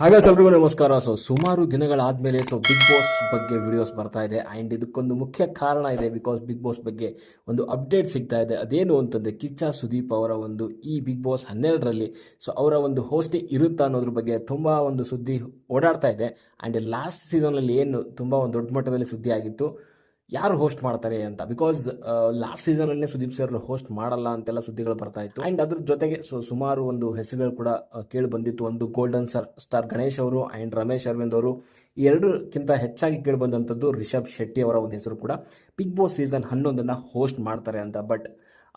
ಹಾಗೆ ಎಲ್ರಿಗೂ ನಮಸ್ಕಾರ. ಸೊ ಸುಮಾರು ದಿನಗಳಾದ್ಮೇಲೆ ಸೊ ಬಿಗ್ ಬಾಸ್ ಬಗ್ಗೆ ವಿಡಿಯೋಸ್ ಬರ್ತಾ ಇದೆ. ಆ್ಯಂಡ್ ಇದಕ್ಕೊಂದು ಮುಖ್ಯ ಕಾರಣ ಇದೆ ಬಿಕಾಸ್ ಬಿಗ್ ಬಾಸ್ ಬಗ್ಗೆ ಒಂದು ಅಪ್ಡೇಟ್ ಸಿಗ್ತಾ ಇದೆ. ಅದೇನು ಅಂತಂದರೆ, ಕಿಚ್ಚ ಸುದೀಪ್ ಅವರ ಒಂದು ಈ ಬಿಗ್ ಬಾಸ್ ಹನ್ನೆರಡರಲ್ಲಿ ಸೊ ಅವರ ಒಂದು ಹೋಸ್ಟಿಂಗ್ ಇರುತ್ತಾ ಅನ್ನೋದ್ರ ಬಗ್ಗೆ ತುಂಬ ಒಂದು ಸುದ್ದಿ ಓಡಾಡ್ತಾ ಇದೆ. ಆ್ಯಂಡ್ ಲಾಸ್ಟ್ ಸೀಸನಲ್ಲಿ ಏನು ತುಂಬ ಒಂದು ದೊಡ್ಡ ಮಟ್ಟದಲ್ಲಿ ಸುದ್ದಿ ಆಗಿತ್ತು ಯಾರು ಹೋಸ್ಟ್ ಮಾಡ್ತಾರೆ ಅಂತ? ಬಿಕಾಸ್ ಲಾಸ್ಟ್ ಸೀಸನ್ ಅಲ್ಲೇ ಸುದೀಪ್ ಸರ್ ಹೋಸ್ಟ್ ಮಾಡಲ್ಲ ಅಂತೆಲ್ಲ ಸುದ್ದಿಗಳು ಬರ್ತಾ ಇತ್ತು. ಅಂಡ್ ಅದ್ರ ಜೊತೆಗೆ ಸುಮಾರು ಒಂದು ಹೆಸರುಗಳು ಕೂಡ ಕೇಳಿ ಬಂದಿತ್ತು. ಒಂದು ಗೋಲ್ಡನ್ ಸರ್ ಸ್ಟಾರ್ ಗಣೇಶ್ ಅವರು ಅಂಡ್ ರಮೇಶ್ ಅರವಿಂದ್ ಅವರು. ಎರಡಕ್ಕಿಂತ ಹೆಚ್ಚಾಗಿ ಕೇಳಿ ಬಂದಂಥದ್ದು ರಿಷಬ್ ಶೆಟ್ಟಿ ಅವರ ಒಂದು ಹೆಸರು ಕೂಡ. ಬಿಗ್ ಬಾಸ್ ಸೀಸನ್ ಹನ್ನೊಂದನ್ನು ಹೋಸ್ಟ್ ಮಾಡ್ತಾರೆ ಅಂತ. ಬಟ್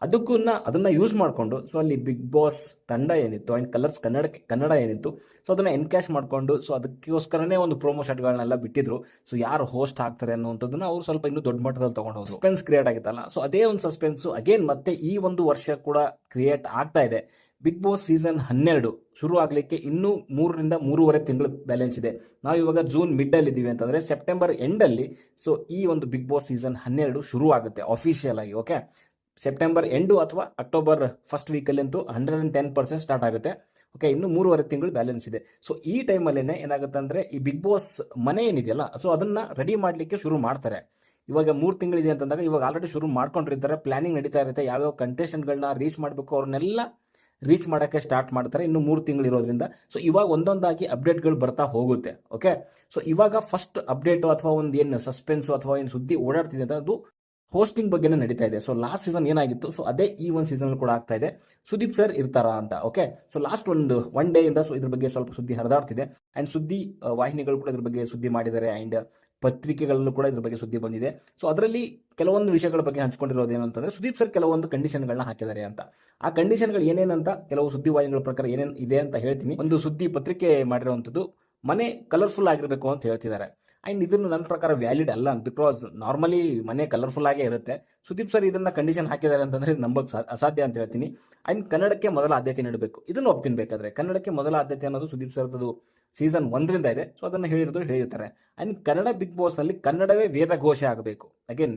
ಅದಕ್ಕೂ ಅದನ್ನು ಯೂಸ್ ಮಾಡಿಕೊಂಡು ಸೊ ಅಲ್ಲಿ ಬಿಗ್ ಬಾಸ್ ತಂಡ ಏನಿತ್ತು ಆ್ಯಂಡ್ ಕಲರ್ಸ್ ಕನ್ನಡಕ್ಕೆ ಕನ್ನಡ ಏನಿತ್ತು ಸೊ ಅದನ್ನು ಎನ್ಕ್ಯಾಶ್ ಮಾಡಿಕೊಂಡು ಸೊ ಅದಕ್ಕೋಸ್ಕರನೇ ಒಂದು ಪ್ರೊಮೋ ಶಾಟ್ಗಳನ್ನೆಲ್ಲ ಬಿಟ್ಟಿದ್ರು. ಸೊ ಯಾರು ಹೋಸ್ಟ್ ಆಗ್ತಾರೆ ಅನ್ನೋವಂಥದ್ದನ್ನು ಅವರು ಸ್ವಲ್ಪ ಇನ್ನೂ ದೊಡ್ಡ ಮಟ್ಟದಲ್ಲಿ ತೊಗೊಂಡು ಸಸ್ಪೆನ್ಸ್ ಕ್ರಿಯೇಟ್ ಆಗಿತ್ತಲ್ಲ. ಸೊ ಅದೇ ಒಂದು ಸಸ್ಪೆನ್ಸು ಅಗೇನ್ ಮತ್ತೆ ಈ ಒಂದು ವರ್ಷ ಕೂಡ ಕ್ರಿಯೇಟ್ ಆಗ್ತಾ ಇದೆ. ಬಿಗ್ ಬಾಸ್ ಸೀಸನ್ ಹನ್ನೆರಡು ಶುರು ಆಗಲಿಕ್ಕೆ ಇನ್ನೂ ಮೂರರಿಂದ ಮೂರುವರೆ ತಿಂಗಳು ಬ್ಯಾಲೆನ್ಸ್ ಇದೆ. ನಾವು ಇವಾಗ ಜೂನ್ ಮಿಡ್ಡಲ್ಲಿ ಇದ್ದೀವಿ ಅಂತಂದರೆ ಸೆಪ್ಟೆಂಬರ್ ಎಂಡಲ್ಲಿ ಸೊ ಈ ಒಂದು ಬಿಗ್ ಬಾಸ್ ಸೀಸನ್ ಹನ್ನೆರಡು ಶುರು ಆಗುತ್ತೆ ಅಫಿಷಿಯಲ್ ಆಗಿ ಓಕೆ ಸೆಪ್ಟೆಂಬರ್ ಎಂಡು ಅಥವಾ October first ವೀಕಲ್ಲಂತೂ hundred and ten percent start ಆಗುತ್ತೆ. ಓಕೆ ಇನ್ನು ಮೂರುವರೆ ತಿಂಗಳು ಬ್ಯಾಲೆನ್ಸ್ ಇದೆ. ಸೊ ಈ ಟೈಮಲ್ಲೇ ಏನಾಗುತ್ತೆ ಅಂದರೆ ಈ ಬಿಗ್ ಬಾಸ್ ಮನೆ ಏನಿದೆಯಲ್ಲ ಸೊ ಅದನ್ನು ರೆಡಿ ಮಾಡಲಿಕ್ಕೆ ಶುರು ಮಾಡ್ತಾರೆ. ಇವಾಗ ಮೂರು ತಿಂಗಳಿದೆ ಅಂತಂದಾಗ ಇವಾಗ ಆಲ್ರೆಡಿ ಶುರು ಮಾಡ್ಕೊಂಡಿರ್ತಾರೆ ಪ್ಲಾನಿಂಗ್ ನಡೀತಾ ಇರುತ್ತೆ, ಯಾವ್ಯಾವ ಕಂಟೆಸ್ಟೆಂಟ್ಗಳನ್ನ ರೀಚ್ ಮಾಡಬೇಕು ಅವ್ರನ್ನೆಲ್ಲ ರೀಚ್ ಮಾಡೋಕ್ಕೆ ಸ್ಟಾರ್ಟ್ ಮಾಡ್ತಾರೆ ಇನ್ನು ಮೂರು ತಿಂಗಳು ಇರೋದ್ರಿಂದ. ಸೊ ಇವಾಗ ಒಂದೊಂದಾಗಿ ಅಪ್ಡೇಟ್ಗಳು ಬರ್ತಾ ಹೋಗುತ್ತೆ. ಓಕೆ ಸೊ ಇವಾಗ ಫಸ್ಟ್ ಅಪ್ಡೇಟು ಅಥವಾ ಒಂದು ಏನು ಸಸ್ಪೆನ್ಸು ಅಥವಾ ಏನು ಸುದ್ದಿ ಓಡಾಡ್ತಿದೆ ಅಂತ ಅದು ಹೋಸ್ಟಿಂಗ್ ಬಗ್ಗೆನೇ ನಡೀತಾ ಇದೆ. ಸೊ ಲಾಸ್ಟ್ ಸೀಸನ್ ಏನಾಗಿತ್ತು? ಸೊ ಅದೇ ಈ ಒಂದು ಸೀಸನ್ ಕೂಡ ಆಗ್ತಾ ಇದೆ. ಸುದೀಪ್ ಸರ್ ಇರ್ತಾರಾ ಅಂತ ಓಕೆ ಸೊ ಲಾಸ್ಟ್ ಒಂದು ಒನ್ ಡೇ ಇಂದ ಸೊ ಇದ್ರ ಬಗ್ಗೆ ಸ್ವಲ್ಪ ಸುದ್ದಿ ಹರಿದಾಡ್ತಿದೆ. ಅಂಡ್ ಸುದ್ದಿ ವಾಹಿನಿಗಳು ಕೂಡ ಇದ್ರ ಬಗ್ಗೆ ಸುದ್ದಿ ಮಾಡಿದ್ದಾರೆ ಅಂಡ್ ಪತ್ರಿಕೆಗಳಲ್ಲೂ ಕೂಡ ಇದ್ರ ಬಗ್ಗೆ ಸುದ್ದಿ ಬಂದಿದೆ. ಸೊ ಅದರಲ್ಲಿ ಕೆಲವೊಂದು ವಿಷಯಗಳ ಬಗ್ಗೆ ಹಂಚ್ಕೊಂಡಿರೋದು ಏನು ಅಂತಂದ್ರೆ, ಸುದೀಪ್ ಸರ್ ಕೆಲವೊಂದು ಕಂಡೀಷನ್ಗಳನ್ನ ಹಾಕಿದ್ದಾರೆ ಅಂತ. ಆ ಕಂಡೀಷನ್ಗಳು ಏನೇನಂತ, ಕೆಲವು ಸುದ್ದಿ ವಾಹಿನಿಗಳ ಪ್ರಕಾರ ಏನೇನು ಇದೆ ಅಂತ ಹೇಳ್ತೀನಿ. ಒಂದು ಸುದ್ದಿ ಪತ್ರಿಕೆ ಮಾಡಿರುವಂಥದ್ದು, ಮನೆ ಕಲರ್ಫುಲ್ ಆಗಿರಬೇಕು ಅಂತ ಹೇಳ್ತಿದ್ದಾರೆ. ಆ್ಯಂಡ್ ಇದನ್ನು ನನ್ನ ಪ್ರಕಾರ ವ್ಯಾಲಿಡ್ ಅಲ್ಲ ಬಿಕಾಸ್ ನಾರ್ಮಲಿ ಮನೆ ಕಲರ್ಫುಲ್ ಆಗೇ ಇರುತ್ತೆ. ಸುದೀಪ್ ಸರ್ ಇದನ್ನ ಕಂಡೀಷನ್ ಹಾಕಿದ್ದಾರೆ ಅಂತಂದ್ರೆ ನಂಬಕ್ಕೆ ಅಸಾಧ್ಯ ಅಂತ ಹೇಳ್ತೀನಿ. ಆ್ಯಂಡ್ ಕನ್ನಡಕ್ಕೆ ಮೊದಲ ಆದ್ಯತೆ ನೀಡಬೇಕು. ಇದನ್ನು ಒಪ್ತೀನಿ ಬೇಕಾದರೆ. ಕನ್ನಡಕ್ಕೆ ಮೊದಲ ಆದ್ಯತೆ ಅನ್ನೋದು ಸುದೀಪ್ ಸರ್ದು ಸೀಸನ್ ಒಂದರಿಂದ ಇದೆ. ಸೊ ಅದನ್ನು ಹೇಳಿರೋದು ಹೇಳಿರ್ತಾರೆ ಆ್ಯಂಡ್ ಕನ್ನಡ ಬಿಗ್ ಬಾಸ್ನಲ್ಲಿ ಕನ್ನಡವೇ ವೇದ ಘೋಷ ಆಗಬೇಕು. ಅಗೇನ್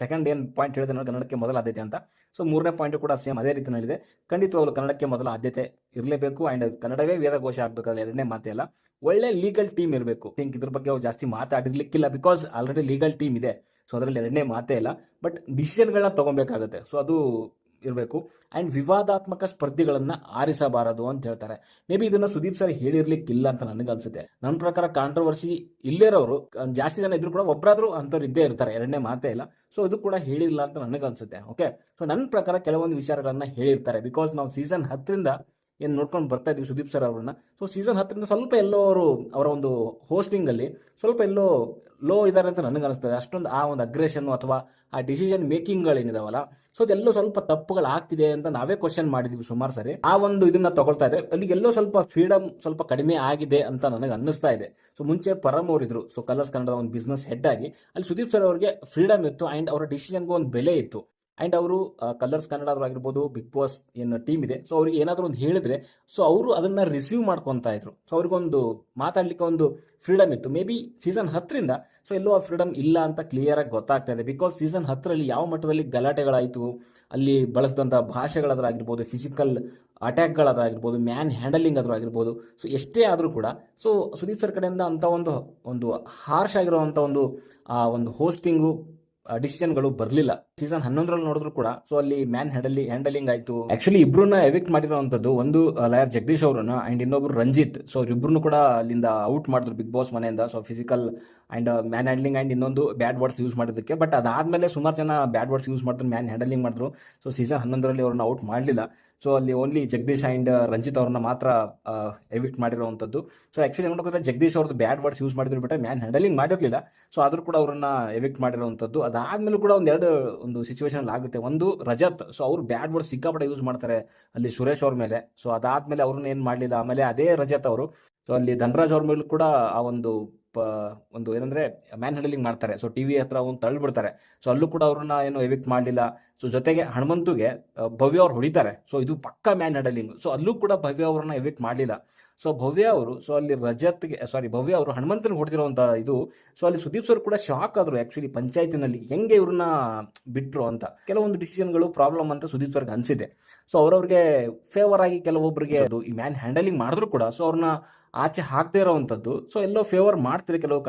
ಸೆಕೆಂಡ್ ಏನು ಪಾಯಿಂಟ್ ಹೇಳಿದೆ ನಾನು ಕನ್ನಡಕ್ಕೆ ಮೊದಲ ಆದ್ಯತೆ ಅಂತ. ಸೊ ಮೂರನೇ ಪಾಯಿಂಟ್ ಕೂಡ ಸೇಮ್ ಅದೇ ರೀತಿಯಲ್ಲಿದೆ. ಖಂಡಿತವಾಗಲು ಕನ್ನಡಕ್ಕೆ ಮೊದಲ ಆದ್ಯತೆ ಇರಲೇಬೇಕು ಆ್ಯಂಡ್ ಕನ್ನಡವೇ ವೇದ ವೇದಘೋಷ ಆಗಬೇಕಾದ್ರೆ ಎರಡನೇ ಮಾತೇ ಅಲ್ಲ. ಒಳ್ಳೆ ಲೀಗಲ್ ಟೀಮ್ ಇರಬೇಕು. ಥಿಂಕ್ ಇದ್ರ ಬಗ್ಗೆ ಅವ್ರು ಜಾಸ್ತಿ ಮಾತಾಡಿರ್ಲಿಕ್ಕಿಲ್ಲ ಬಿಕಾಸ್ ಆಲ್ರೆಡಿ ಲೀಗಲ್ ಟೀಮ್ ಇದೆ. ಸೊ ಅದರಲ್ಲಿ ಎರಡನೇ ಮಾತೇ ಇಲ್ಲ ಬಟ್ ಡಿಸಿಷನ್ಗಳನ್ನ ತೊಗೊಬೇಕಾಗುತ್ತೆ. ಸೊ ಅದು ಇರಬೇಕು. ಆ್ಯಂಡ್ ವಿವಾದಾತ್ಮಕ ಸ್ಪರ್ಧಿಗಳನ್ನು ಆರಿಸಬಾರದು ಅಂತ ಹೇಳ್ತಾರೆ. ಮೇ ಬಿ ಇದನ್ನು ಸುದೀಪ್ ಸರ್ ಹೇಳಿರ್ಲಿಕ್ಕಿಲ್ಲ ಅಂತ ನನಗೆ ಅನ್ಸುತ್ತೆ. ನನ್ನ ಪ್ರಕಾರ ಕಾಂಟ್ರವರ್ಸಿ ಇಲ್ಲೇರೋರು ಜಾಸ್ತಿ ಜನ ಇದ್ರು ಕೂಡ ಒಬ್ಬರಾದ್ರೂ ಅಂಥವ್ರು ಇದ್ದೇ ಇರ್ತಾರೆ. ಎರಡನೇ ಮಾತೇ ಇಲ್ಲ. ಸೊ ಇದು ಕೂಡ ಹೇಳಿಲ್ಲ ಅಂತ ನನಗೆ ಅನ್ಸುತ್ತೆ. ಓಕೆ ಸೊ ನನ್ನ ಪ್ರಕಾರ ಕೆಲವೊಂದು ವಿಚಾರಗಳನ್ನು ಹೇಳಿರ್ತಾರೆ. ಬಿಕಾಸ್ ನಾವು ಸೀಸನ್ ಹತ್ತರಿಂದ ಏನು ನೋಡ್ಕೊಂಡು ಬರ್ತಾ ಇದ್ದೀವಿ ಸುದೀಪ್ ಸರ್ ಅವ್ರನ್ನ. ಸೊ ಸೀಸನ್ ಹತ್ತರಿಂದ ಸ್ವಲ್ಪ ಎಲ್ಲೋ ಅವರು ಅವರ ಒಂದು ಹೋಸ್ಟಿಂಗಲ್ಲಿ ಸ್ವಲ್ಪ ಎಲ್ಲೋ ಲೋ ಇದ್ದಾರೆ ಅಂತ ನನಗೆ ಅನಿಸ್ತದೆ. ಅಷ್ಟೊಂದು ಆ ಒಂದು ಅಗ್ರೆಷನ್ ಅಥವಾ ಆ ಡಿಸಿಷನ್ ಮೇಕಿಂಗ್ಗಳೇನಿದಾವಲ್ಲ ಸೊ ಅದೆಲ್ಲೋ ಸ್ವಲ್ಪ ತಪ್ಪುಗಳು ಆಗ್ತಿದೆ ಅಂತ ನಾವೇ ಕ್ವಶನ್ ಮಾಡಿದ್ವಿ ಸುಮಾರು ಸರಿ. ಆ ಒಂದು ಇದನ್ನ ತಗೊಳ್ತಾ ಇದ್ರೆ ಅಲ್ಲಿ ಎಲ್ಲೋ ಸ್ವಲ್ಪ ಫ್ರೀಡಮ್ ಸ್ವಲ್ಪ ಕಡಿಮೆ ಆಗಿದೆ ಅಂತ ನನಗೆ ಅನ್ನಿಸ್ತಾ ಇದೆ. ಸೊ ಮುಂಚೆ ಪರಮ್ ಅವರಿದ್ರು ಸೊ ಕಲರ್ಸ್ ಕನ್ನಡದ ಒಂದು ಬಿಸ್ನೆಸ್ ಹೆಡ್ ಆಗಿ ಅಲ್ಲಿ ಸುದೀಪ್ ಸರ್ ಅವರಿಗೆ ಫ್ರೀಡಮ್ ಇತ್ತು ಆ್ಯಂಡ್ ಅವರ ಡಿಸಿಷನ್ಗೂ ಒಂದು ಬೆಲೆ ಇತ್ತು. ಆ್ಯಂಡ್ ಅವರು ಕಲರ್ಸ್ ಕನ್ನಡದವರಾಗಿರ್ಬೋದು ಬಿಗ್ ಬಾಸ್ ಏನು ಟೀಮ್ ಇದೆ. ಸೊ ಅವ್ರಿಗೆ ಏನಾದರೂ ಒಂದು ಹೇಳಿದ್ರೆ ಸೊ ಅವರು ಅದನ್ನು ರಿಸೀವ್ ಮಾಡ್ಕೊತಾ ಇದ್ರು. ಸೊ ಅವ್ರಿಗೊಂದು ಮಾತಾಡಲಿಕ್ಕೆ ಒಂದು ಫ್ರೀಡಮ್ ಇತ್ತು. ಮೇ ಬಿ ಸೀಸನ್ ಹತ್ತರಿಂದ ಸೊ ಎಲ್ಲೋ ಆ ಫ್ರೀಡಮ್ ಇಲ್ಲ ಅಂತ ಕ್ಲಿಯರ್ ಆಗಿ ಗೊತ್ತಾಗ್ತಾ ಇದೆ. ಬಿಕಾಸ್ ಸೀಸನ್ ಹತ್ತರಲ್ಲಿ ಯಾವ ಮಟ್ಟದಲ್ಲಿ ಗಲಾಟೆಗಳಾಯಿತು, ಅಲ್ಲಿ ಬಳಸಿದಂಥ ಭಾಷೆಗಳಾದ್ರಾಗಿರ್ಬೋದು ಫಿಸಿಕಲ್ ಅಟ್ಯಾಕ್ಗಳಾದ್ರಾಗಿರ್ಬೋದು ಮ್ಯಾನ್ ಹ್ಯಾಂಡಲಿಂಗ್ ಆದ್ರೂ ಆಗಿರ್ಬೋದು ಸೊ ಎಷ್ಟೇ ಆದರೂ ಕೂಡ ಸೊ ಸುದೀಪ್ ಸರ್ ಕಡೆಯಿಂದ ಅಂಥ ಒಂದು ಒಂದು ಹಾರ್ಶ್ ಆಗಿರುವಂಥ ಒಂದು, ಆ, ಒಂದು ಹೋಸ್ಟಿಂಗು ಡಿಸಿಷನ್ಗಳು ಬರಲಿಲ್ಲ. ಸೀಸನ್ ಹನ್ನೊಂದರಲ್ಲಿ ನೋಡಿದ್ರು ಕೂಡ ಸೊ ಅಲ್ಲಿ ಮ್ಯಾನ್ ಹ್ಯಾಂಡಲಿ ಹ್ಯಾಂಡಲಿಂಗ್ ಆಯಿತು. ಆಕ್ಚುಲಿ ಇಬ್ಬರನ್ನ ಎವಿಕ್ಟ್ ಮಾಡಿರುವಂಥದ್ದು ಒಂದು ಲಾಯರ್ ಜಗದೀಶ್ ಅವರನ್ನ ಆ್ಯಂಡ್ ಇನ್ನೊಬ್ರು ರಂಜಿತ್. ಸೊ ಇಬ್ರು ಕೂಡ ಅಲ್ಲಿಂದ ಔಟ್ ಮಾಡಿದ್ರು ಬಿಗ್ ಬಾಸ್ ಮನೆಯಿಂದ. So physical and man handling and ಇನ್ನೊಂದು ಬ್ಯಾಡ್ ವರ್ಡ್ಸ್ ಯೂಸ್ ಮಾಡಿದ್ದಕ್ಕೆ. ಬಟ್ ಅದಾದಮೇಲೆ ಸುಮಾರು ಜನ ಬ್ಯಾಡ್ ವರ್ಡ್ಸ್ ಯೂಸ್ ಮಾಡಿದ್ರು ಮ್ಯಾನ್ ಹ್ಯಾಂಡಲಿಂಗ್ ಮಾಡಿದ್ರು. ಸೊ ಸೀಸನ್ ಹನ್ನೊಂದರಲ್ಲಿ ಅವ್ರನ್ನ ಔಟ್ ಮಾಡಲಿಲ್ಲ. ಸೊ ಅಲ್ಲಿ ಓನ್ಲಿ ಜಗದೀಶ್ ಆ್ಯಂಡ್ ರಂಜಿತ್ ಅವ್ರನ್ನ ಮಾತ್ರ ಎವಿಕ್ಟ್ ಮಾಡಿರುವಂಥದ್ದು. ಸೊ ಆ್ಯಕ್ಚುಲಿ ನೋಡೋಕೆ ಜಗದೀಶ್ ಅವ್ರದ್ದು ಬ್ಯಾಡ್ ವರ್ಡ್ಸ್ ಯೂಸ್ ಮಾಡಿದ್ರು ಬಿಟ್ಟರೆ ಮ್ಯಾನ್ ಹ್ಯಾಂಡಲಿಂಗ್ ಮಾಡಿರಲಿಲ್ಲ. ಸೊ ಆದರೂ ಕೂಡ ಅವ್ರನ್ನ ಎವಿಕ್ಟ್ ಮಾಡಿರುವಂಥದ್ದು. ಅದಾದಮೇಲೂ ಕೂಡ ಒಂದೆರಡು, ಒಂದು ಸಿಚುವೇಶನ್ ಆಗುತ್ತೆ. ಒಂದು ರಜತ್. ಸೊ ಅವ್ರು ಬ್ಯಾಡ್ ವರ್ಡ್ ಸಿಕ್ಕಾಪಟ್ಟೆ ಯೂಸ್ ಮಾಡ್ತಾರೆ ಅಲ್ಲಿ ಸುರೇಶ್ ಅವ್ರ ಮೇಲೆ. ಸೊ ಅದಾದಮೇಲೆ ಅವ್ರನ್ನ ಏನು ಮಾಡಲಿಲ್ಲ. ಆಮೇಲೆ ಅದೇ ರಜತ್ ಅವರು. ಸೊ ಅಲ್ಲಿ ಧನರಾಜ್ ಅವ್ರ ಮೇಲೂ ಕೂಡ ಆ ಒಂದು ಪ, ಒಂದು ಏನಂದ್ರೆ ಮ್ಯಾನ್ ಹ್ಯಾಂಡಲಿಂಗ್ ಮಾಡ್ತಾರೆ ಸೊ ಟಿವಿ ಹತ್ರ ಒಂದು ತಳ್ಳಿಬಿಡ್ತಾರೆ. ಸೊ ಅಲ್ಲೂ ಕೂಡ ಅವ್ರನ್ನ ಏನು ಎವಿಕ್ಟ್ ಮಾಡಲಿಲ್ಲ. ಸೊ ಜೊತೆಗೆ ಹನುಮಂತುಗೆ ಭವ್ಯ ಅವ್ರು ಹೊಡಿತಾರೆ. ಸೊ ಇದು ಪಕ್ಕಾ ಮ್ಯಾನ್ ಹ್ಯಾಂಡಲಿಂಗ್ ಸೊ ಅಲ್ಲೂ ಕೂಡ ಭವ್ಯ ಅವ್ರನ್ನ ಎವಿಕ್ಟ್ ಮಾಡಲಿಲ್ಲ. ಸೊ ಭವ್ಯ ಅವರು ಸೊ ಅಲ್ಲಿ ರಜತ್ಗೆ ಸಾರಿ ಭವ್ಯ ಅವರು ಹನುಮಂತನ ಹೊಡೆದಿರುವಂಥ ಇದು. ಸೊ ಅಲ್ಲಿ ಸುದೀಪ್ ಸರ್ ಕೂಡ ಶಾಕ್ ಆದ್ರು ಆ್ಯಕ್ಚುಲಿ ಪಂಚಾಯತಿನಲ್ಲಿ. ಹೆಂಗೆ ಇವ್ರನ್ನ ಬಿಟ್ರು ಅಂತ. ಕೆಲವೊಂದು ಡಿಸಿಷನ್ಗಳು ಪ್ರಾಬ್ಲಮ್ ಅಂತ ಸುದೀಪ್ ಸರ್ಗೆ ಅನಿಸಿದೆ. ಸೊ ಅವ್ರವ್ರಿಗೆ ಫೇವರ್ ಆಗಿ ಕೆಲವೊಬ್ಬರಿಗೆ ಅದು ಈ ಮ್ಯಾನ್ ಹ್ಯಾಂಡಲಿಂಗ್ ಮಾಡಿದ್ರು ಕೂಡ. ಸೊ ಅವ್ರನ್ನ ಆಚೆ ಹಾಕದೇ ಇರೋವಂಥದ್ದು. ಸೊ ಎಲ್ಲೋ ಫೇವರ್ ಮಾಡ್ತಿದೆ ಕೆಲವು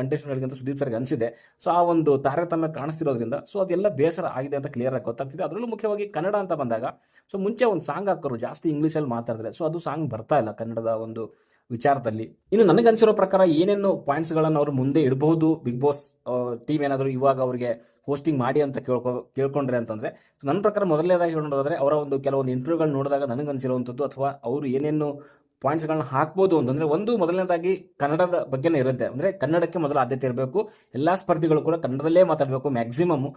ಅಂತ ಸುದೀಪ್ ಸರ್ಗೆ ಅನಿಸಿದೆ. ಸೊ ಆ ಒಂದು ತಾರತಮ್ಯ ಕಾಣಿಸ್ತಿರೋದ್ರಿಂದ ಸೊ ಅದೆಲ್ಲ ಬೇಸರ ಆಗಿದೆ ಅಂತ ಕ್ಲಿಯರ್ ಆಗಿ ಗೊತ್ತಾಗ್ತಿದೆ. ಅದರಲ್ಲೂ ಮುಖ್ಯವಾಗಿ ಕನ್ನಡ ಅಂತ ಬಂದಾಗ ಸೊ ಮುಂಚೆ ಒಂದು ಸಾಂಗ್ ಹಾಕೋರು ಜಾಸ್ತಿ ಇಂಗ್ಲೀಷಲ್ಲಿ ಮಾತಾಡಿದ್ರೆ ಸೊ ಅದು ಸಾಂಗ್ ಬರ್ತಾ ಇಲ್ಲ ಕನ್ನಡದ ಒಂದು ವಿಚಾರದಲ್ಲಿ. ಇನ್ನು ನನಗನ್ಸಿರೋ ಪ್ರಕಾರ ಏನೇನು ಪಾಯಿಂಟ್ಸ್ಗಳನ್ನು ಅವರು ಮುಂದೆ ಇಡಬಹುದು? ಬಿಗ್ ಬಾಸ್ ಟೀಮ್ ಏನಾದರೂ ಇವಾಗ ಅವರಿಗೆ ಹೋಸ್ಟಿಂಗ್ ಮಾಡಿ ಅಂತ ಕೇಳ್ಕೊ, ಕೇಳ್ಕೊಂಡ್ರೆ ಅಂತಂದರೆ, ನನ್ನ ಪ್ರಕಾರ ಮೊದಲನೇದಾಗಿ ಹೇಳೋದಾದರೆ, ಅವರ ಒಂದು ಕೆಲವೊಂದು ಇಂಟರ್ವ್ಯೂಗಳು ನೋಡಿದಾಗ ನನಗನ್ಸಿರುವಂಥದ್ದು ಅಥವಾ ಅವರು ಏನೇನು ಪಾಯಿಂಟ್ಸ್ಗಳನ್ನ ಹಾಕ್ಬೋದು ಅಂತಂದ್ರೆ ಒಂದು ಮೊದಲನೇದಾಗಿ ಕನ್ನಡದ ಬಗ್ಗೆನೇ ಇರುತ್ತೆ. ಅಂದ್ರೆ ಕನ್ನಡಕ್ಕೆ ಮೊದಲ ಆದ್ಯತೆ ಇರಬೇಕು. ಎಲ್ಲಾ ಸ್ಪರ್ಧಿಗಳು ಕೂಡ ಕನ್ನಡದಲ್ಲೇ ಮಾತಾಡಬೇಕು ಮ್ಯಾಕ್ಸಿಮಮ್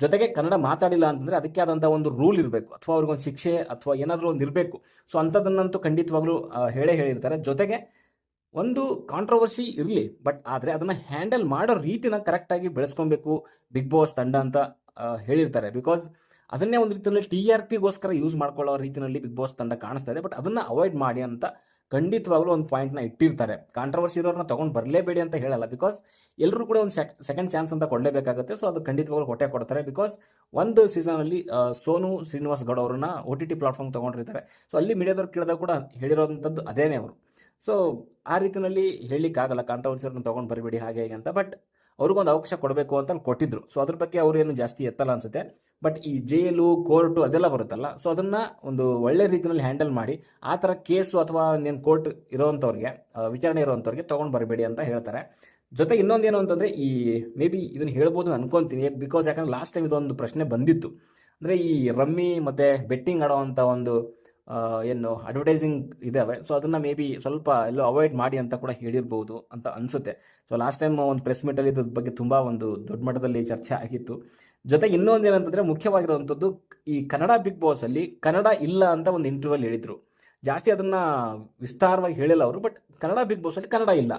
ಜೊತೆಗೆ ಕನ್ನಡ ಮಾತಾಡಿಲ್ಲ ಅಂತಂದ್ರೆ ಅದಕ್ಕೆ ಆದಂಥ ಒಂದು ರೂಲ್ ಇರಬೇಕು. ಅಥವಾ ಅವ್ರಿಗೊಂದು ಶಿಕ್ಷೆ ಅಥವಾ ಏನಾದರೂ ಒಂದು ಇರಬೇಕು. ಸೊ ಅಂಥದ್ದನ್ನಂತೂ ಖಂಡಿತವಾಗ್ಲೂ ಹೇಳೇ ಹೇಳಿರ್ತಾರೆ. ಜೊತೆಗೆ ಒಂದು ಕಾಂಟ್ರವರ್ಸಿ ಇರಲಿ ಬಟ್ ಆದರೆ ಅದನ್ನು ಹ್ಯಾಂಡಲ್ ಮಾಡೋ ರೀತಿನ ಕರೆಕ್ಟಾಗಿ ಬೆಳೆಸ್ಕೊಬೇಕು ಬಿಗ್ ಬಾಸ್ ತಂಡ ಅಂತ ಹೇಳಿರ್ತಾರೆ. ಬಿಕಾಸ್ ಅದನ್ನೇ ಒಂದು ರೀತಿಯಲ್ಲಿ ಟಿ ಆರ್ ಪಿಗೋಸ್ಕರ ಯೂಸ್ ಮಾಡ್ಕೊಳ್ಳೋ ರೀತಿಯಲ್ಲಿ ಬಿಗ್ ಬಾಸ್ ತಂಡ ಕಾಣಿಸ್ತಾ ಇದೆ. ಬಟ್ ಅದನ್ನು ಅವಾಯ್ಡ್ ಮಾಡಿ ಅಂತ ಖಂಡಿತವಾಗ್ಲೂ ಒಂದು ಪಾಯಿಂಟ್ನ ಇಟ್ಟಿರ್ತಾರೆ. ಕಾಂಟ್ರವರ್ಸಿ ಇರೋರನ್ನ ತೊಗೊಂಡು ಬರಲೇಬೇಡಿ ಅಂತ ಹೇಳಲ್ಲ. ಬಿಕಾಸ್ ಎಲ್ಲರೂ ಕೂಡ ಒಂದು ಸೆಕೆಂಡ್ ಚಾನ್ಸ್ ಅಂತ ಕೊಡಲೇಬೇಕಾಗುತ್ತೆ ಸೊ ಅದು ಖಂಡಿತವಾಗ್ಲೂ ಹೊಟ್ಟೆ ಕೊಡ್ತಾರೆ. ಬಿಕಾಸ್ ಒಂದು ಸೀಸನಲ್ಲಿ ಸೋನು ಶ್ರೀನಿವಾಸ್ ಗೌಡ ಅವರನ್ನ ಒ ಟಿ ಟಿ ಪ್ಲಾಟ್ಫಾರ್ಮ್ ತೊಗೊಂಡಿರ್ತಾರೆ. ಸೊ ಅಲ್ಲಿ ಮೀಡಿಯಾದವ್ರು ಕೇಳಿದಾಗ ಕೂಡ ಹೇಳಿರೋವಂಥದ್ದು ಅದೇನೇ ಅವರು. ಸೊ ಆ ರೀತಿಯಲ್ಲಿ ಹೇಳಲಿಕ್ಕಾಗಲ್ಲ. ಕಾಂಟ್ರವರ್ಸಿಯವ್ರನ್ನ ತೊಗೊಂಡು ಬರಬೇಡಿ ಹಾಗೆ ಹೀಗೆ ಅಂತ. ಬಟ್ ಅವ್ರಿಗೊಂದು ಅವಕಾಶ ಕೊಡಬೇಕು ಅಂತ ಕೊಟ್ಟಿದ್ರು. ಸೊ ಅದ್ರ ಬಗ್ಗೆ ಅವ್ರು ಏನು ಜಾಸ್ತಿ ಎತ್ತಲ್ಲ ಅನ್ಸುತ್ತೆ. ಬಟ್ ಈ ಜೈಲು ಕೋರ್ಟು ಅದೆಲ್ಲ ಬರುತ್ತಲ್ಲ. ಸೊ ಅದನ್ನ ಒಂದು ಒಳ್ಳೆ ರೀತಿಯಲ್ಲಿ ಹ್ಯಾಂಡಲ್ ಮಾಡಿ ಆ ಥರ ಕೇಸು ಅಥವಾ ನೀನು ಕೋರ್ಟ್ ಇರೋವಂಥವ್ರಿಗೆ ಆ, ವಿಚಾರಣೆ ಇರೋವಂಥವ್ರಿಗೆ ತೊಗೊಂಡು ಬರಬೇಡಿ ಅಂತ ಹೇಳ್ತಾರೆ. ಜೊತೆ ಇನ್ನೊಂದೇನು ಅಂತಂದ್ರೆ ಈ ಮೇ ಬಿ ಇದನ್ನ ಹೇಳ್ಬೋದು ಅನ್ಕೊಂತೀನಿ. ಬಿಕಾಸ್ ಯಾಕಂದ್ರೆ ಲಾಸ್ಟ್ ಟೈಮ್ ಇದೊಂದು ಪ್ರಶ್ನೆ ಬಂದಿತ್ತು. ಅಂದ್ರೆ ಈ ರಮ್ಮಿ ಮತ್ತೆ ಬೆಟ್ಟಿಂಗ್ ಆಡೋವಂಥ ಒಂದು ಏನು ಅಡ್ವರ್ಟೈಸಿಂಗ್ ಇದ್ದಾವೆ ಸೊ ಅದನ್ನ ಮೇ ಬಿ ಸ್ವಲ್ಪ ಎಲ್ಲೋ ಅವಾಯ್ಡ್ ಮಾಡಿ ಅಂತ ಕೂಡ ಹೇಳಿರ್ಬೋದು ಅಂತ ಅನ್ಸುತ್ತೆ. ಸೊ ಲಾಸ್ಟ್ ಟೈಮ್ ಒಂದು ಪ್ರೆಸ್ ಮೀಟಲ್ಲಿ ಇದ್ರ ಬಗ್ಗೆ ತುಂಬಾ ಒಂದು ದೊಡ್ಡ ಮಟ್ಟದಲ್ಲಿ ಚರ್ಚೆ ಆಗಿತ್ತು. ಜೊತೆಗೆ ಇನ್ನೊಂದು ಏನಂತಂದ್ರೆ ಮುಖ್ಯವಾಗಿರುವಂಥದ್ದು ಈ ಕನ್ನಡ ಬಿಗ್ ಬಾಸ್ ಅಲ್ಲಿ ಕನ್ನಡ ಇಲ್ಲ ಅಂತ ಒಂದು ಇಂಟರ್ವ್ಯೂಲ್ ಹೇಳಿದರು. ಜಾಸ್ತಿ ಅದನ್ನ ವಿಸ್ತಾರವಾಗಿ ಹೇಳಿಲ್ಲ ಅವರು ಬಟ್ ಕನ್ನಡ ಬಿಗ್ ಬಾಸ್ ಅಲ್ಲಿ ಕನ್ನಡ ಇಲ್ಲ.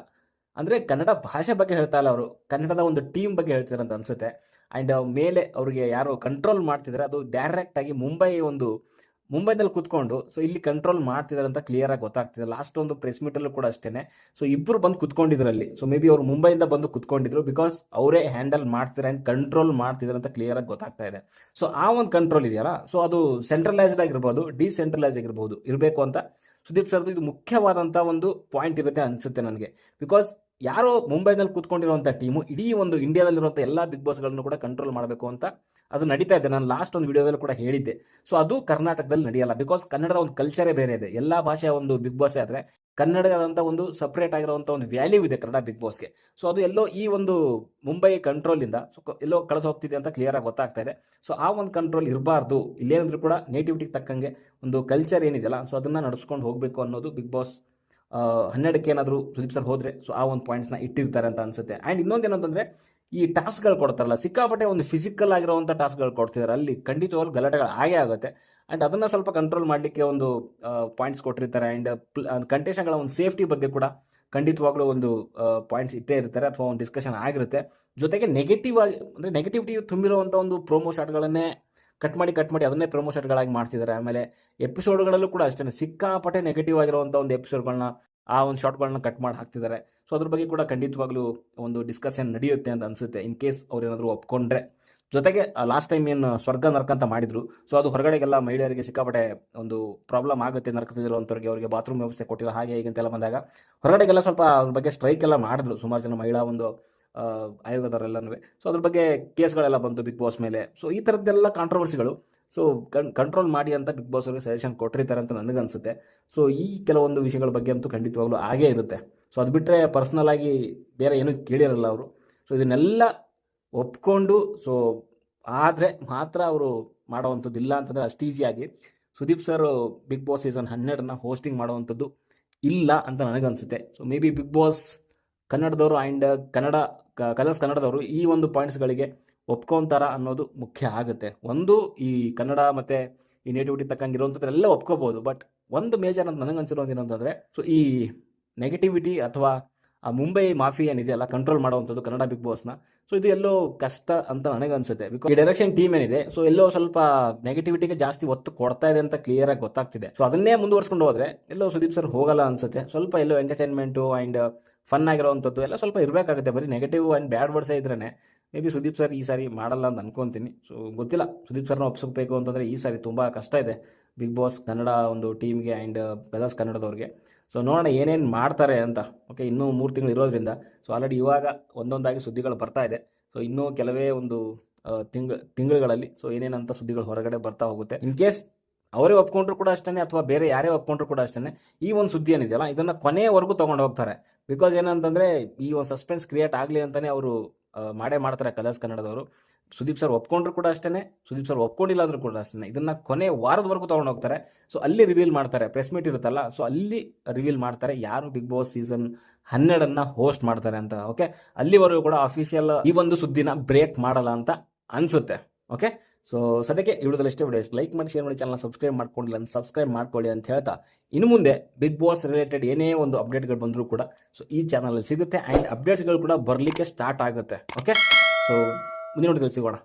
ಅಂದ್ರೆ ಕನ್ನಡ ಭಾಷೆ ಬಗ್ಗೆ ಹೇಳ್ತಾ ಇಲ್ಲ ಅವರು. ಕನ್ನಡದ ಒಂದು ಟೀಮ್ ಬಗ್ಗೆ ಹೇಳ್ತಿದ್ದಾರೆ ಅಂತ ಅನ್ಸುತ್ತೆ. ಅಂಡ್ ಮೇಲೆ ಅವರಿಗೆ ಯಾರು ಕಂಟ್ರೋಲ್ ಮಾಡ್ತಿದ್ದಾರೆ ಅದು ಡೈರೆಕ್ಟ್ ಆಗಿ ಮುಂಬೈ ಒಂದು ಮುಂಬೈನಲ್ಲಿ ಕೂತ್ಕೊಂಡು ಸೊ ಇಲ್ಲಿ ಕಂಟ್ರೋಲ್ ಮಾಡ್ತಿದ್ದಾರೆ ಅಂತ ಕ್ಲಿಯರ್ ಆಗಿ ಗೊತ್ತಾಗ್ತಿದೆ. ಲಾಸ್ಟ್ ಒಂದು ಪ್ರೆಸ್ ಮೀಟಲ್ಲೂ ಕೂಡ ಅಷ್ಟೇ ಸೊ ಇಬ್ಬರು ಬಂದು ಕುತ್ಕೊಂಡಿದ್ರಲ್ಲಿ. ಸೊ ಮೇ ಬಿ ಅವರು ಮುಂಬೈಯಿಂದ ಬಂದು ಕುತ್ಕೊಂಡಿದ್ರು ಬಿಕಾಸ್ ಅವರೇ ಹ್ಯಾಂಡಲ್ ಮಾಡ್ತಿದ್ದಾರೆ ಆ್ಯಂಡ್ ಕಂಟ್ರೋಲ್ ಮಾಡ್ತಿದ್ದಾರೆ ಅಂತ ಕ್ಲಿಯರ್ ಆಗಿ ಗೊತ್ತಾಗ್ತಾ ಇದೆ. ಸೊ ಆ ಒಂದು ಕಂಟ್ರೋಲ್ ಇದೆಯಲ್ಲ ಸೊ ಅದು ಸೆಂಟ್ರಲೈಸ್ಡ್ ಆಗಿರ್ಬೋದು ಡಿಸೆಂಟ್ರಲೈಸ್ ಆಗಿರ್ಬೋದು, ಇರಬೇಕು ಅಂತ ಸುದೀಪ್ ಸರ್ದು ಇದು ಮುಖ್ಯವಾದಂಥ ಒಂದು ಪಾಯಿಂಟ್ ಇರುತ್ತೆ ಅನಿಸುತ್ತೆ ನನಗೆ. ಬಿಕಾಸ್ ಯಾರೋ ಮುಂಬೈನಲ್ಲಿ ಕೂತ್ಕೊಂಡಿರುವಂಥ ಟೀಮು ಇಡೀ ಒಂದು ಇಂಡಿಯಾದಲ್ಲಿರುವಂಥ ಎಲ್ಲ ಬಿಗ್ ಬಾಸ್ಗಳನ್ನು ಕೂಡ ಕಂಟ್ರೋಲ್ ಮಾಡಬೇಕು ಅಂತ ಅದು ನಡೀತಾ ಇದೆ. ನಾನು ಲಾಸ್ಟ್ ಒಂದು ವಿಡಿಯೋದಲ್ಲಿ ಕೂಡ ಹೇಳಿದ್ದೆ. ಸೊ ಅದು ಕರ್ನಾಟಕದಲ್ಲಿ ನಡೆಯಲ್ಲ. ಬಿಕಾಸ್ ಕನ್ನಡದ ಒಂದು ಕಲ್ಚರೇ ಬೇರೆ ಇದೆ. ಎಲ್ಲ ಭಾಷೆಯ ಒಂದು ಬಿಗ್ ಬಾಸ್ ಆದರೆ ಕನ್ನಡದಂತ ಒಂದು ಸಪ್ರೇಟ್ ಆಗಿರುವಂಥ ಒಂದು ವ್ಯಾಲ್ಯೂ ಇದೆ ಕನ್ನಡ ಬಿಗ್ ಬಾಸ್ಗೆ ಸೊ ಅದು ಎಲ್ಲೋ ಈ ಒಂದು ಮುಂಬೈ ಕಂಟ್ರೋಲಿಂದ ಸೊ ಎಲ್ಲೋ ಕಳೆದು ಹೋಗ್ತಿದೆ ಅಂತ ಕ್ಲಿಯರ್ ಆಗಿ ಗೊತ್ತಾಗ್ತಾ ಇದೆ. ಸೊ ಆ ಒಂದು ಕಂಟ್ರೋಲ್ ಇರಬಾರ್ದು. ಇಲ್ಲೇನಂದ್ರೂ ಕೂಡ ನೇಟಿವಿಟಿಗೆ ತಕ್ಕಂಗೆ ಒಂದು ಕಲ್ಚರ್ ಏನಿದೆಯಲ್ಲ ಸೊ ಅದನ್ನ ನಡೆಸ್ಕೊಂಡು ಹೋಗಬೇಕು ಅನ್ನೋದು ಬಿಗ್ ಬಾಸ್ ಹನ್ನೆರಡಕ್ಕೆ ಏನಾದರೂ ಸುದೀಪ್ ಸರ್ ಹೋದರೆ ಸೊ ಆ ಒಂದು ಪಾಯಿಂಟ್ಸ್ನ ಇಟ್ಟಿರ್ತಾರೆ ಅಂತ ಅನ್ಸುತ್ತೆ. ಆ್ಯಂಡ್ ಇನ್ನೊಂದು ಏನಂತಂದ್ರೆ ಈ ಟಾಸ್ಕ್ಗಳು ಕೊಡ್ತಾರಲ್ಲ, ಸಿಕ್ಕಾಪಟ್ಟೆ ಒಂದು ಫಿಸಿಕಲ್ ಆಗಿರುವಂಥ ಟಾಸ್ಕ್ಗಳು ಕೊಡ್ತಿದ್ದಾರೆ ಅಲ್ಲಿ ಖಂಡಿತವಾಗ್ಲೂ ಗಲಾಟೆಗಳು ಆಗೇ ಆಗುತ್ತೆ. ಆ್ಯಂಡ್ ಅದನ್ನು ಸ್ವಲ್ಪ ಕಂಟ್ರೋಲ್ ಮಾಡಲಿಕ್ಕೆ ಒಂದು ಪಾಯಿಂಟ್ಸ್ ಕೊಟ್ಟಿರ್ತಾರೆ. ಆ್ಯಂಡ್ಗಳ ಒಂದು ಸೇಫ್ಟಿ ಬಗ್ಗೆ ಕೂಡ ಖಂಡಿತವಾಗ್ಲೂ ಒಂದು ಪಾಯಿಂಟ್ಸ್ ಇಟ್ಟೇ ಇರ್ತಾರೆ ಅಥವಾ ಒಂದು ಡಿಸ್ಕಷನ್ ಆಗಿರುತ್ತೆ. ಜೊತೆಗೆ ನೆಗೆಟಿವ್ ಆಗಿ, ಅಂದರೆ ನೆಗೆಟಿವಿಟಿ ತುಂಬಿರುವಂಥ ಒಂದು ಪ್ರೋಮೋ ಶಾಟ್ಗಳನ್ನೇ ಕಟ್ ಮಾಡಿ ಕಟ್ ಮಾಡಿ ಅದನ್ನೇ ಪ್ರೊಮೋ ಶಾಟ್ಗಳಾಗಿ ಮಾಡ್ತಿದ್ದಾರೆ. ಆಮೇಲೆ ಎಪಿಸೋಡ್ಗಳಲ್ಲೂ ಕೂಡ ಅಷ್ಟೇ ಸಿಕ್ಕಾಪಟ್ಟೆ ನೆಗೆಟಿವ್ ಆಗಿರುವಂಥ ಒಂದು ಎಪಿಸೋಡ್ಗಳನ್ನ ಆ ಒಂದು ಶಾರ್ಟ್ಗಳನ್ನ ಕಟ್ ಮಾಡಿ ಹಾಕ್ತಿದ್ದಾರೆ. ಸೊ ಅದ್ರ ಬಗ್ಗೆ ಕೂಡ ಖಂಡಿತವಾಗ್ಲೂ ಒಂದು ಡಿಸ್ಕಷನ್ ನಡೆಯುತ್ತೆ ಅಂತ ಅನ್ಸುತ್ತೆ. ಇನ್ ಕೇಸ್ ಅವ್ರು ಏನಾದರೂ ಒಪ್ಕೊಂಡ್ರೆ. ಜೊತೆಗೆ ಲಾಸ್ಟ್ ಟೈಮ್ ಏನು ಸ್ವರ್ಗ ನರ್ಕ ಅಂತ ಮಾಡಿದ್ರು. ಸೊ ಅದು ಹೊರಗಡೆಗೆಲ್ಲ ಮಹಿಳೆಯರಿಗೆ ಸಿಕ್ಕಾಪಟ್ಟೆ ಒಂದು ಪ್ರಾಬ್ಲಮ್ ಆಗುತ್ತೆ ನರಕದಲ್ಲಿರುವಂಥವ್ರಿಗೆ ಅವರಿಗೆ ಬಾತ್ರೂಮ್ ವ್ಯವಸ್ಥೆ ಕೊಟ್ಟಿಲ್ಲ, ಹಾಗೆ ಹೀಗೆ ಅಂತೆಲ್ಲ ಬಂದಾಗ ಹೊರಗಡೆಗೆಲ್ಲ ಸ್ವಲ್ಪ ಅದ್ರ ಬಗ್ಗೆ ಸ್ಟ್ರೈಕ್ ಎಲ್ಲ ಮಾಡಿದ್ರು ಸುಮಾರು ಜನ ಮಹಿಳಾ ಒಂದು ಆಯೋಗದವರೆಲ್ಲನೂ. ಸೊ ಅದ್ರ ಬಗ್ಗೆ ಕೇಸ್ಗಳೆಲ್ಲ ಬಂತು ಬಿಗ್ ಬಾಸ್ ಮೇಲೆ. ಸೊ ಈ ಥರದ್ದೆಲ್ಲ ಕಾಂಟ್ರವರ್ಸಿಗಳು ಸೊ ಕಂಟ್ರೋಲ್ ಮಾಡಿ ಅಂತ ಬಿಗ್ ಬಾಸ್ ಅವರಿಗೆ ಸಜೆಷನ್ ಕೊಟ್ಟಿರ್ತಾರೆ ಅಂತ ನನಗನ್ಸುತ್ತೆ ಸೊ ಈ ಕೆಲವೊಂದು ವಿಷಯಗಳ ಬಗ್ಗೆ ಅಂತೂ ಖಂಡಿತವಾಗ್ಲೂ ಹಾಗೇ ಇರುತ್ತೆ. ಸೊ ಅದು ಬಿಟ್ಟರೆ ಪರ್ಸ್ನಲ್ ಆಗಿ ಬೇರೆ ಏನೂ ಕೇಳಿರಲ್ಲ ಅವರು. ಸೊ ಇದನ್ನೆಲ್ಲ ಒಪ್ಕೊಂಡು ಸೊ ಆದರೆ ಮಾತ್ರ ಅವರು ಮಾಡೋವಂಥದ್ದು ಇಲ್ಲ ಅಂತಂದರೆ ಅಷ್ಟು ಈಸಿಯಾಗಿ Sudeep sir Bigg Boss season ಹನ್ನೆರಡನ್ನ hosting ಮಾಡುವಂಥದ್ದು ಇಲ್ಲ ಅಂತ ನನಗನ್ಸುತ್ತೆ so maybe big Boss ಕನ್ನಡದವರು ಆ್ಯಂಡ್ ಕನ್ನಡ ಕಲರ್ಸ್ ಕನ್ನಡದವರು ಈ ಒಂದು ಪಾಯಿಂಟ್ಸ್ಗಳಿಗೆ ಒಪ್ಕೊಂತಾರ ಅನ್ನೋದು ಮುಖ್ಯ ಆಗುತ್ತೆ. ಒಂದು ಈ ಕನ್ನಡ ಮತ್ತು ಈ ನೇಟಿವಿಟಿ ತಕ್ಕಂಗೆ ಒಪ್ಕೋಬಹುದು ಒಪ್ಕೋಬೋದು. ಬಟ್ ಒಂದು ಮೇಜರ್ ಅಂತ ನನಗೆ ನನಗನ್ಸಿರೋದು ಏನಂತಂದರೆ ಸೊ ಈ ನೆಗೆಟಿವಿಟಿ ಅಥವಾ ಆ ಮುಂಬೈ ಮಾಫಿ ಏನಿದೆಯಲ್ಲ ಕಂಟ್ರೋಲ್ ಮಾಡುವಂಥದ್ದು ಕನ್ನಡ ಬಿಗ್ ಬಾಸ್ನ ಸೊ ಇದು ಎಲ್ಲೋ ಕಷ್ಟ ಅಂತ ನನಗೆ ಅನ್ಸುತ್ತೆ. ಬಿಕಾಸ್ ಈ ಡೈರೆಕ್ಷನ್ ಟೀಮ್ ಏನಿದೆ ಸೊ ಎಲ್ಲೋ ಸ್ವಲ್ಪ ನೆಗೆಟಿವಿಟಿಗೆ ಜಾಸ್ತಿ ಒತ್ತು ಕೊಡ್ತಾ ಇದೆ ಅಂತ ಕ್ಲಿಯರ್ ಆಗಿ ಗೊತ್ತಾಗ್ತಿದೆ. ಸೊ ಅದನ್ನೇ ಮುಂದುವರ್ಸ್ಕೊಂಡು ಹೋದ್ರೆ, ಎಲ್ಲೋ ಸುದೀಪ್ ಸರ್ ಹೋಗಲ್ಲ ಅನ್ಸುತ್ತೆ. ಸ್ವಲ್ಪ ಎಲ್ಲೋ ಎಂಟರ್ಟೈನ್ಮೆಂಟು ಆ್ಯಂಡ್ ಫನ್ ಆಗಿರೋವಂಥದ್ದು ಎಲ್ಲ ಸ್ವಲ್ಪ ಇರಬೇಕಾಗುತ್ತೆ. ಬರೀ ನೆಗೆಟಿವ್ ಆ್ಯಂಡ್ ಬ್ಯಾಡ್ ವರ್ಡ್ಸೇ ಇದ್ರೇ ಮೇ ಬಿ ಸುದೀಪ್ ಸರ್ ಈ ಸಾರಿ ಮಾಡಲ್ಲ ಅಂತ ಅನ್ಕೊಂತೀನಿ. ಸೊ ಗೊತ್ತಿಲ್ಲ. ಸುದೀಪ್ ಸರ್ನ ಒಪ್ಸೋಬೇಕು ಅಂತಂದರೆ ಈ ಸಾರಿ ತುಂಬ ಕಷ್ಟ ಇದೆ. ಬಿಗ್ ಬಾಸ್ ಕನ್ನಡ ಒಂದು ಟೀಮ್ಗೆ ಆ್ಯಂಡ್ ಬೆದರ್ಸ್ ಕನ್ನಡದವ್ರಿಗೆ ಸೊ ನೋಡೋಣ ಏನೇನು ಮಾಡ್ತಾರೆ ಅಂತ. ಓಕೆ ಇನ್ನೂ ಮೂರು ತಿಂಗಳು ಇರೋದ್ರಿಂದ. ಸೊ ಆಲ್ರೆಡಿ ಇವಾಗ ಒಂದೊಂದಾಗಿ ಸುದ್ದಿಗಳು ಬರ್ತಾ ಇದೆ. ಸೊ ಇನ್ನೂ ಕೆಲವೇ ಒಂದು ತಿಂಗ್, ತಿಂಗಳುಗಳಲ್ಲಿ. ಸೊ ಏನೇನಂತ ಸುದ್ದಿಗಳು ಹೊರಗಡೆ ಬರ್ತಾ ಹೋಗುತ್ತೆ. ಇನ್ ಕೇಸ್ ಅವರೇ ಒಪ್ಕೊಂಡ್ರು ಕೂಡ ಅಷ್ಟೇ ಅಥವಾ ಬೇರೆ ಯಾರೇ ಒಪ್ಕೊಂಡ್ರು ಕೂಡ ಅಷ್ಟೇ ಈ ಒಂದು ಸುದ್ದಿ ಏನಿದೆಯಲ್ಲ, ಇದನ್ನು ಕೊನೆಯವರೆಗೂ ತೊಗೊಂಡು ಹೋಗ್ತಾರೆ. ಬಿಕಾಸ್ ಏನಂತಂದರೆ ಈ ಒಂದು ಸಸ್ಪೆನ್ಸ್ ಕ್ರಿಯೇಟ್ ಆಗಲಿ ಅಂತಲೇ ಅವರು ಮಾಡೇ ಮಾಡ್ತಾರೆ ಕಲರ್ಸ್ ಕನ್ನಡದವರು. ಸುದೀಪ್ ಸರ್ ಒಪ್ಕೊಂಡ್ರು ಕೂಡ ಅಷ್ಟೇ ಸುದೀಪ್ ಸರ್ ಒಪ್ಕೊಂಡಿಲ್ಲ ಅಂದ್ರೂ ಕೂಡ ಅಷ್ಟೇ ಇದನ್ನ ಕೊನೆ ವಾರದವರೆಗೂ ತಗೊಂಡು ಹೋಗ್ತಾರೆ. ಸೊ ಅಲ್ಲಿ ರಿವೀಲ್ ಮಾಡ್ತಾರೆ ಪ್ರೆಸ್ ಮೀಟ್ ಇರುತ್ತಲ್ಲ ಸೊ ಅಲ್ಲಿ ರಿವೀಲ್ ಮಾಡ್ತಾರೆ ಯಾರು ಬಿಗ್ ಬಾಸ್ ಸೀಸನ್ ಹನ್ನೆರಡನ್ನ ಹೋಸ್ಟ್ ಮಾಡ್ತಾರೆ ಅಂತ ಓಕೆ ಅಲ್ಲಿವರೆಗೂ ಕೂಡ ಅಫಿಷಿಯಲ್ ಈ ಒಂದು ಸುದ್ದಿನ ಬ್ರೇಕ್ ಮಾಡಲ್ಲ ಅಂತ ಅನ್ಸುತ್ತೆ ಓಕೆ ಸೊ ಸದ್ಯಕ್ಕೆ ಈ ವಿಡಿಯೋದಲ್ಲಿ ಇಷ್ಟೇ ಲೈಕ್ ಮಾಡಿ ಶೇರ್ ಮಾಡಿ ಚಾನಲ್ ಸಬ್ಸ್ಕ್ರೈಬ್ ಮಾಡ್ಕೊಂಡಿಲ್ಲ ಅಂತ ಸಬ್ಸ್ಕ್ರೈಬ್ ಮಾಡ್ಕೊಳ್ಳಿ ಅಂತ ಹೇಳ್ತಾ. ಇನ್ನು ಮುಂದೆ ಬಿಗ್ ಬಾಸ್ ರಿಲೇಟೆಡ್ ಏನೇ ಒಂದು ಅಪ್ಡೇಟ್ಗಳು ಬಂದರೂ ಕೂಡ ಸೊ ಈ ಚಾನಲ್ ಸಿಗುತ್ತೆ. ಆ್ಯಂಡ್ ಅಪ್ಡೇಟ್ಸ್ಗಳು ಕೂಡ ಬರಲಿಕ್ಕೆ ಸ್ಟಾರ್ಟ್ ಆಗುತ್ತೆ. ಓಕೆ ಸೊ ಮುಂದಿನ ವಿಡಿಯೋದಲ್ಲಿ ಸಿಗೋಣ.